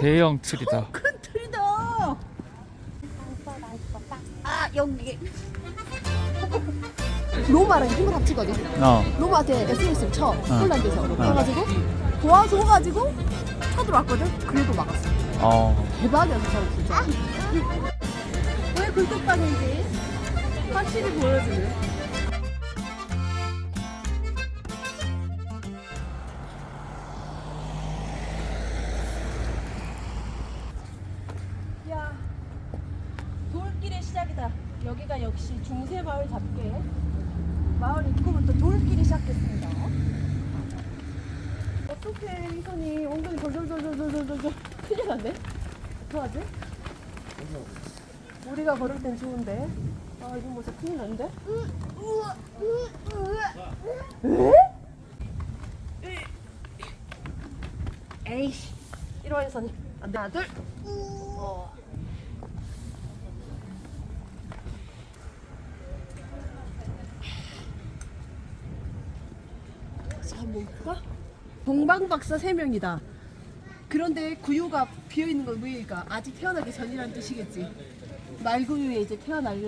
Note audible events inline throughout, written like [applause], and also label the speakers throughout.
Speaker 1: 대형 틀이다.
Speaker 2: 큰 틀이다. 아 여기. 로마랑 힘을 합치거든.
Speaker 1: 어.
Speaker 2: 로마한테 SNS를 쳐. 폴란드에서. 그래가지고 도와줘 가지고 쳐들어왔거든. 그래도 막았어.
Speaker 1: 어.
Speaker 2: 저 사람 진짜. 왜 굴뚝방인지 확실히 보여주네. 역시 중세 마을 답게 마을 입구부터 돌길이 시작됐습니다. 어떻게 이 손이 엉덩이 돌돌돌돌돌돌돌 큰일 났네. 어떡하지? 우리가 걸을 땐 좋은데. 아 이거 뭐서 큰일? 에? 에이씨. 이러해서는 하나 둘. 어. 볼까? 동방박사 3명이다. 그런데 구유가 비어있는 건 왜일까? 아직 태어나기 전이란 뜻이겠지. 말구유에 이제 태어날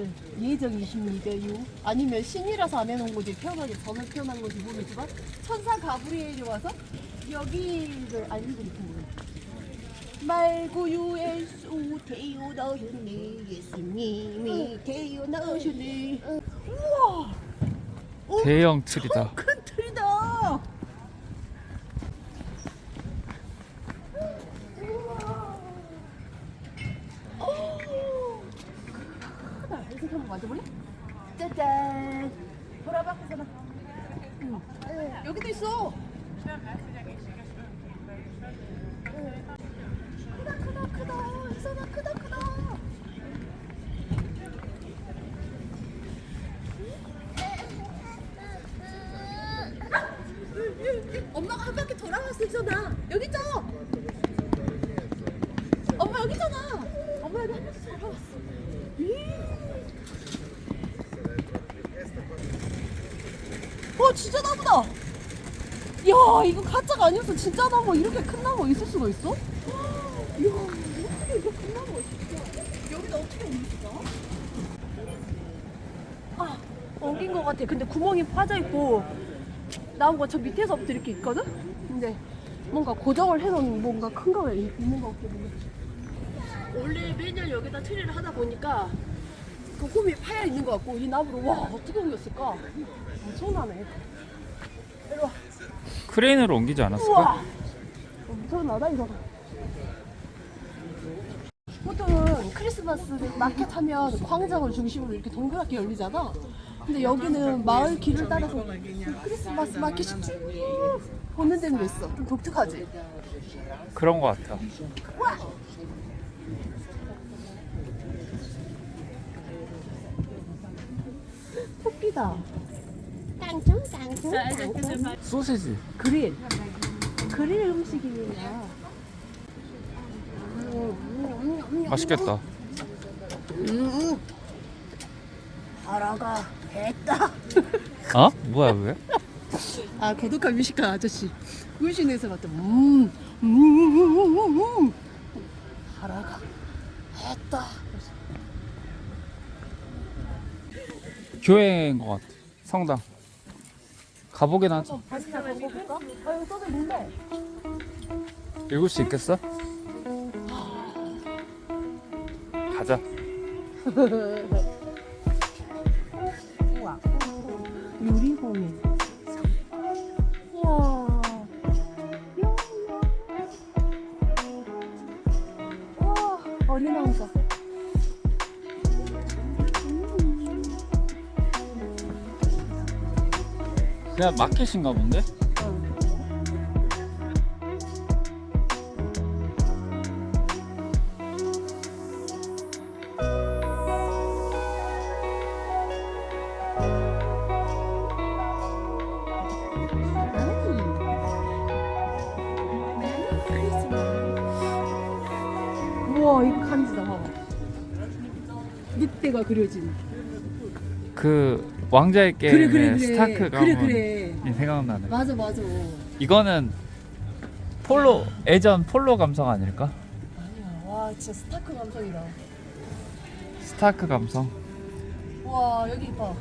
Speaker 2: 예정이십니다요. 아니면 신이라서 안 해놓은 거지 태어나기 전에 태어난 건지 모르지만 천사 가브리엘이 와서 여기를 알리고 있는 거예요. 말구유에 수 태어나셨네 예수님이 태어나셨네. 우와,
Speaker 1: 대형 틀이다.
Speaker 2: 큰 틀이다. 크다. 이렇게 한번 만져볼래? 짜잔. 돌아봐, 그사람. 응. 여기도 있어. 크다, 크다, 크다. 이선아, 크다, 크다. 엄마가 한 바퀴 돌아왔어, 이선아. 여기 있죠? 엄마 여기 있잖아. 엄마 여기 한 바퀴 돌아왔어. 어 진짜 나무다. 야 이거 가짜가 아니어서 진짜 나무 이렇게 큰 나무 있을 수가 있어? 이야 어떻게 이렇게 큰 나무가 있어? 여기다 어떻게 옮겼어? 아 옮긴 것 같아. 근데 구멍이 파져 있고 나무가 저 밑에서부터 이렇게 있거든. 근데 뭔가 고정을 해놓은 뭔가 큰 거가 있- 있는 것 같거든요. 원래 매년 여기다 트리를 하다 보니까 그 홈이 파여 있는 것 같고 이 나무를 와 어떻게 옮겼을까? 엄청나네. 이리 와.
Speaker 1: 크레인으로 옮기지 않았을까?
Speaker 2: 우와. 엄청나다 이거. 보통은 크리스마스 마켓 하면 광장을 중심으로 이렇게 동그랗게 열리잖아. 근데 여기는 마을 길을 따라서 크리스마스 마켓이 쭉 보는 데는 있어. 좀 독특하지?
Speaker 1: 그런 거 같아.
Speaker 2: 토끼다. 깡총 깡총 깡총.
Speaker 1: 소세지.
Speaker 2: 그릴. 그릴 음식이야.
Speaker 1: 맛있겠다.
Speaker 2: 음. 하라가 했다.
Speaker 1: 어? 뭐야 왜?
Speaker 2: 아 고독한 미식가 아저씨 울신에서 봤다 음, 음, 음, 음, 음. 하라가 했다
Speaker 1: 교회인 것 같아. 성당. 가보긴 하지. 읽을 수 있겠어? 가자.
Speaker 2: 유리공예 우와 우와 어린 왕자
Speaker 1: 그냥 마켓인가 본데?
Speaker 2: 우와 이거 간지다 봐봐 늑대가 그려진
Speaker 1: 그 왕자의
Speaker 2: 그래
Speaker 1: 게임의
Speaker 2: 그래 그래
Speaker 1: 스타크
Speaker 2: 그래
Speaker 1: 가문
Speaker 2: 그래
Speaker 1: 이 생각나네.
Speaker 2: 맞아 맞아
Speaker 1: 이거는 폴로 예전 폴로 감성 아닐까?
Speaker 2: 와 진짜 스타크 감성이다.
Speaker 1: 스타크 감성.
Speaker 2: 와 여기 봐. 와.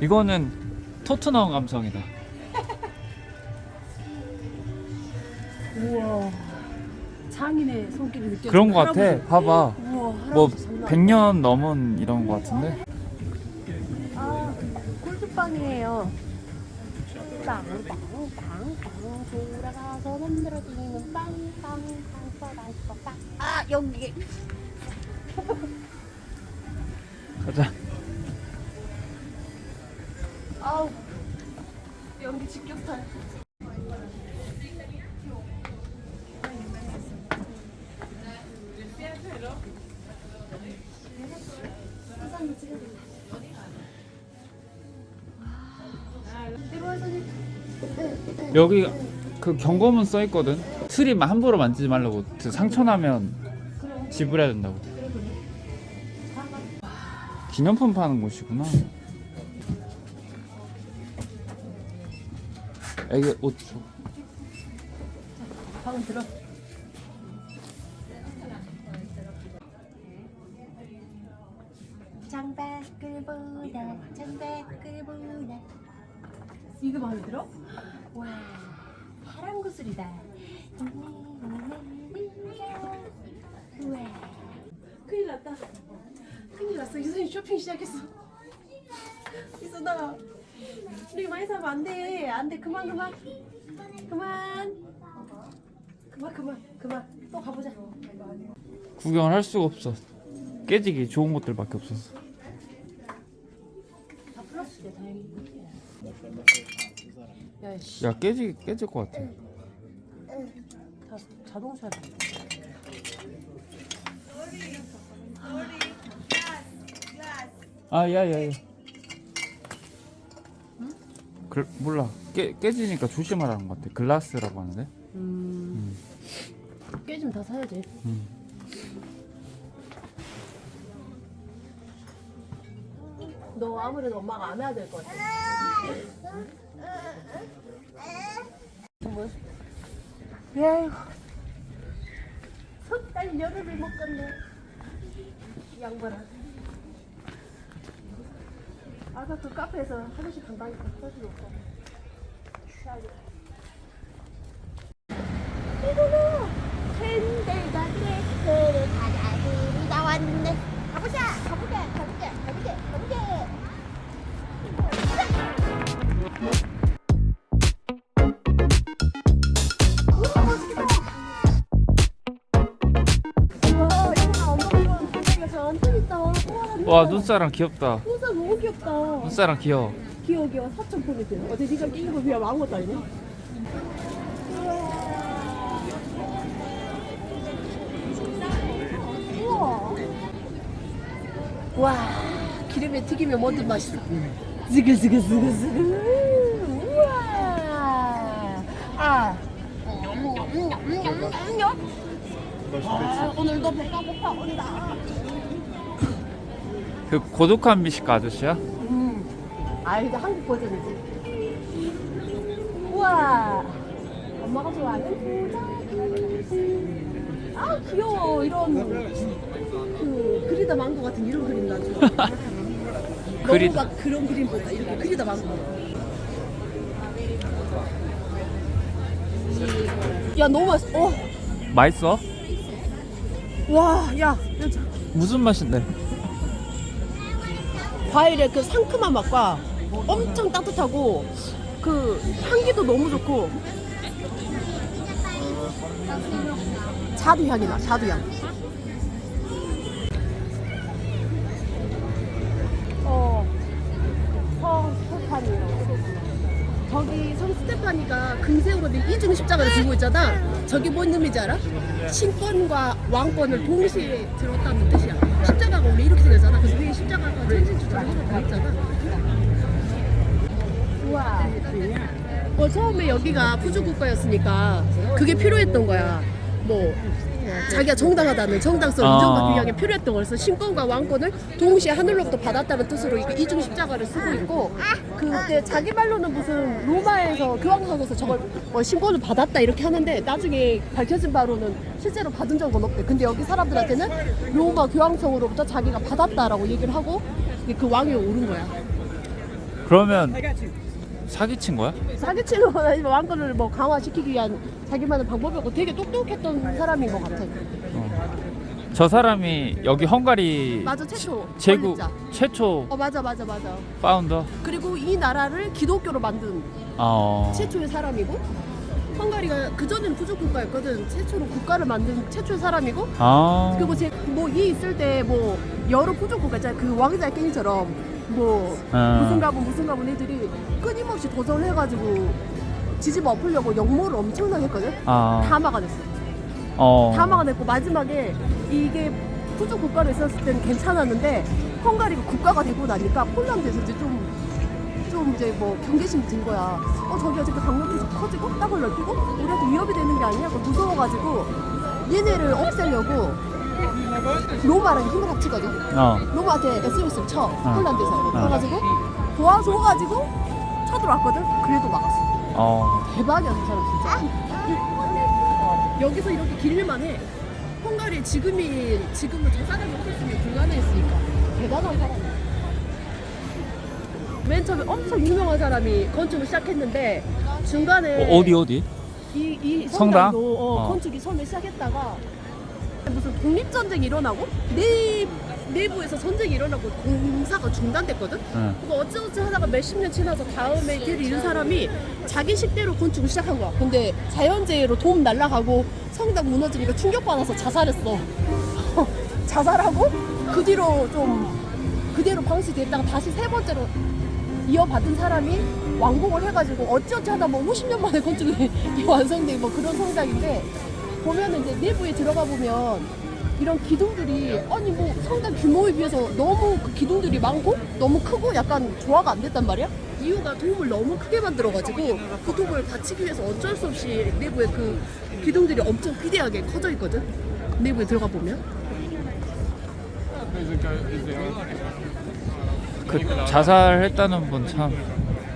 Speaker 1: 이거는 토트넘 감성이다.
Speaker 2: 우와. 장인의 손길이 느껴져.
Speaker 1: 그런 거 같아. 봐봐. 뭐
Speaker 2: 할아버지 장난 아니야.
Speaker 1: 100년 넘은 이런 거 같은데.
Speaker 2: 아, 골드빵이에요. 빵빵빵빵 돌아가서 만들어지는 빵빵빵 빵빵. 아 여기. [laughs]
Speaker 1: 가자.
Speaker 2: 아우 연기 직격탄.
Speaker 1: 여기 그 경고문 써 있거든. 트림 함부로 만지지 말라고. 그 상처 나면 지불해야 된다고. 기념품 파는 곳이구나. 애기 옷 줘.
Speaker 2: 방금 들어.
Speaker 3: 창밖을 보다 창밖을 보다
Speaker 2: 이거 마음에 들어?
Speaker 3: 와 파란 구슬이다 우와
Speaker 2: 큰일 났다. 큰일 났어. 유선이 쇼핑 시작했어. 이선아, 우리 많이 사면 안 돼. 안 돼. 그만 그만. 그만. 그만 그만 그만. 또 가보자.
Speaker 1: 구경을 할 수가 없어. 깨지기 좋은 것들밖에 없었어.
Speaker 2: 다 플러스 돼 다행히. 야 씨.
Speaker 1: 야 깨지 깨질 것 같아.
Speaker 2: 다 자동차다.
Speaker 1: 아 야야야. 글 몰라 깨 깨지니까 조심하라는 것 같아. 글라스라고 하는데.
Speaker 2: 음. 깨지면 다 사야지.
Speaker 1: 음.
Speaker 2: 너 아무래도 엄마가 안 해야 될 것 같아. 뭐? 야, 석달 열흘을 못 갔네. 이 양반아. 아까 그 카페에서 하루씩 사줄 없고. 쉬어야겠다.
Speaker 3: 이거
Speaker 2: 와,
Speaker 1: 와 눈사람 귀엽다.
Speaker 2: 눈살 너무 귀엽다.
Speaker 1: 눈사람 귀여워.
Speaker 2: 귀여워 귀여워. 사천 포인트 어제 네가 끼는 거 그냥 아무것도 아니네. 우와. 와 기름에 튀기면 뭐든 맛있어. 스그스그스그스그 우와. 아. 아, 오늘도 배가 고파 온다
Speaker 1: 그 고독한 미식가 아저씨야?
Speaker 2: 음. 아, 이제 한국 버전이지. 우와. 엄마가 좋아하는 부자기. 아, 귀여워. 이런 그 그리다 망고 같은 이런 그림 난 좋아. [laughs]
Speaker 1: 그리다.
Speaker 2: 너무 막 그런 그림보다 이렇게 그리다 망고. 야, 너무 맛있어. 어.
Speaker 1: 맛있어?
Speaker 2: 와, 야.
Speaker 1: 무슨 맛인데?
Speaker 2: 과일의 그 상큼한 맛과 엄청 따뜻하고 그 향기도 너무 좋고 자두 향이 나 자두 향. 어, 성 스테파니요. 저기 성 스테파니가 금색으로 된 이중 십자가를 들고 있잖아. 저게 뭔 의미인지 알아? 신권과 왕권을 동시에 들었다는 뜻이야. 십자가가 원래 이렇게 생겼잖아. 그래서 위에 십자가가 천신주처럼 이렇게 돼 있잖아. 우와. 어, 처음에 여기가 푸주 국가였으니까 그게 필요했던 거야. 뭐 자기가 정당하다는 정당성
Speaker 1: 아.
Speaker 2: 인정받기 위하여 필요했던 것에서 신권과 왕권을 동시에 하늘로부터 받았다는 뜻으로 이거 이중 십자가를 쓰고 있고 그때 자기 말로는 무슨 로마에서 교황청에서 저걸 뭐 신권을 받았다 이렇게 하는데 나중에 밝혀진 바로는 실제로 받은 적은 없대. 근데 여기 사람들한테는 로마 교황청으로부터 자기가 받았다라고 얘기를 하고 그 왕위에 오른 거야.
Speaker 1: 그러면 사기친 거야?
Speaker 2: 사기치는 건 아니지만 왕권을 뭐 강화시키기 위한 자기만의 방법이었고 되게 똑똑했던 사람인 것 같아.
Speaker 1: 저 사람이 여기 헝가리
Speaker 2: 맞아 최초
Speaker 1: 제국
Speaker 2: 건립자.
Speaker 1: 최초
Speaker 2: 어 맞아 맞아 맞아.
Speaker 1: 파운더.
Speaker 2: 그리고 이 나라를 기독교로 만든
Speaker 1: 어.
Speaker 2: 최초의 사람이고 헝가리가 그 전에는 부족 국가였거든. 최초로 국가를 만든 최초의 사람이고
Speaker 1: 아.
Speaker 2: 그리고 제뭐이 있을 때 뭐 여러 부족 국가 있잖아. 그 왕자 게임처럼 뭐
Speaker 1: 아.
Speaker 2: 무슨 가문 무슨 가문 애들이 끊임없이 도전을 해가지고 지집어 엎으려고 역모를 엄청나게 했거든.
Speaker 1: 아.
Speaker 2: 다 막아냈어.
Speaker 1: 어.
Speaker 2: 다 막아냈고 마지막에 이게 부족 국가로 있었을 때는 괜찮았는데 헝가리가 국가가 되고 나니까 폴란드에서 이제 좀, 좀 이제 뭐 경계심이 든 거야. 어 저기 어차피 강력히 커지고 땅을 넓히고 우리한테 위협이 되는 게 아니야? 그 무서워가지고 얘네를 없애려고 로마랑 힘을 합치거든.
Speaker 1: 어.
Speaker 2: 로마한테 SOS를 쳐 폴란드에서.
Speaker 1: 어.
Speaker 2: 그래가지고 도와줘가지고 쳐들어왔거든. 그래도 막았어.
Speaker 1: 어.
Speaker 2: 대박이야 저 사람 진짜. 여기서 이렇게 길만 해. 헝가리 지금이 지금은 저 사람이 없었으면 불가능했으니까 대단한 사람이야. 맨 처음에 엄청 유명한 사람이 건축을 시작했는데 중간에
Speaker 1: 어, 어디 어디?
Speaker 2: 이, 이
Speaker 1: 성당?
Speaker 2: 성당도 어,
Speaker 1: 어.
Speaker 2: 건축이 처음에 시작했다가 무슨 독립전쟁이 일어나고 내, 내부에서 전쟁이 일어나고 공사가 중단됐거든?
Speaker 1: 응.
Speaker 2: 그거 어찌어찌 하다가 몇십 년 지나서 다음에 걔를 잃은 사람이 자기 식대로 건축을 시작한 거야. 근데 자연재해로 도움 날라가고 성당 무너지니까 충격받아서 자살했어. [laughs] 자살하고 그 뒤로 좀 그대로 방치됐다가 다시 세 번째로 이어받은 사람이 완공을 해가지고 어찌어찌 하다 뭐 50년 만에 건축이 [laughs] 완성된 뭐 그런 성당인데 보면은 이제 내부에 들어가 보면 이런 기둥들이 아니 뭐 성당 규모에 비해서 너무 그 기둥들이 많고 너무 크고 약간 조화가 안 됐단 말이야. 이유가 도움을 너무 크게 만들어가지고 그 도움을 받치기 위해서 어쩔 수 없이 내부에 그 기둥들이 엄청 비대하게 커져 있거든. 내부에 들어가 보면.
Speaker 1: 그 자살했다는 분 참.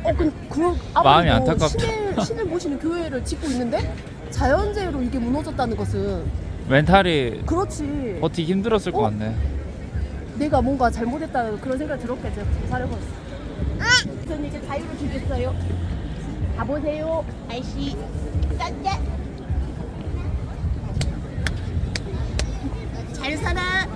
Speaker 2: 어, 그, 그
Speaker 1: 마음이 안타깝다.
Speaker 2: 신을, 신을 모시는 교회를 짓고 있는데 자연재해로 이게 무너졌다는 것은
Speaker 1: 멘탈이
Speaker 2: 그렇지.
Speaker 1: 버티기 힘들었을 것
Speaker 2: 어?
Speaker 1: 같네.
Speaker 2: 내가 뭔가 잘못했다는 그런 생각이 들었겠지. 자살해버렸어. 전 이제 자유를 주겠어요.
Speaker 3: 가보세요, 아이씨. 짠짠. 잘 살아.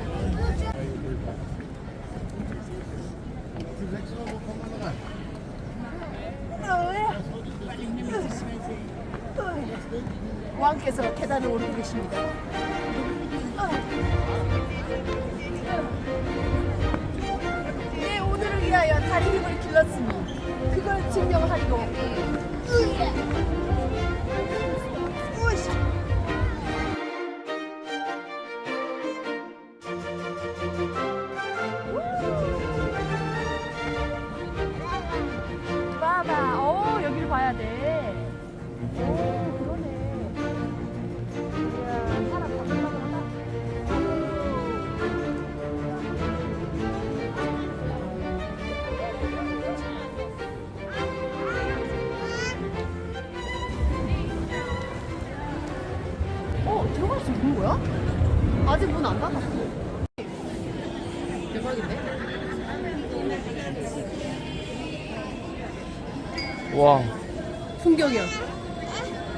Speaker 2: 왕께서 계단을 오르고 계십니다. 내 오늘을 위하여 다리 힘을 길렀으니 그걸 증명하리로. 대박인데?
Speaker 1: 와.
Speaker 2: 풍경이야.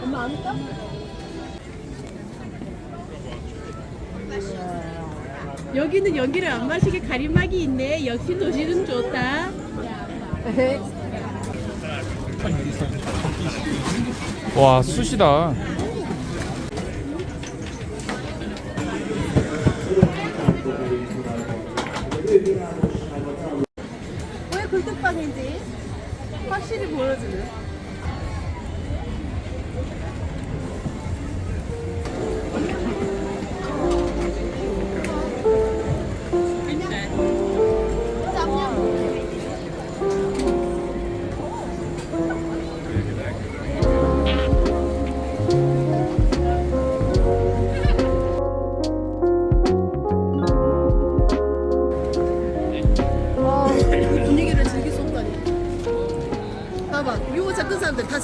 Speaker 2: 엄마 안 올까?
Speaker 4: 여기는 연기를 안 마시게 가림막이 있네. 역시 도시는 좋다. [laughs]
Speaker 1: 와 숯이다.
Speaker 2: 굴뚝방인지 확실히 보여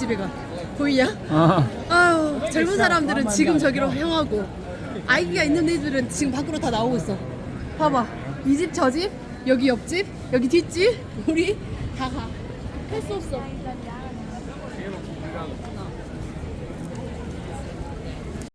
Speaker 2: 집에 가. 보이냐? 아. 아유, 젊은 아, 사람들은 아, 지금 아, 저기로 향하고 아이가 있는 애들은 지금 밖으로 다 나오고 있어. 봐봐. 이 집, 저 집, 여기 옆집, 여기 뒷집, 우리 다 가. 할 수 없어.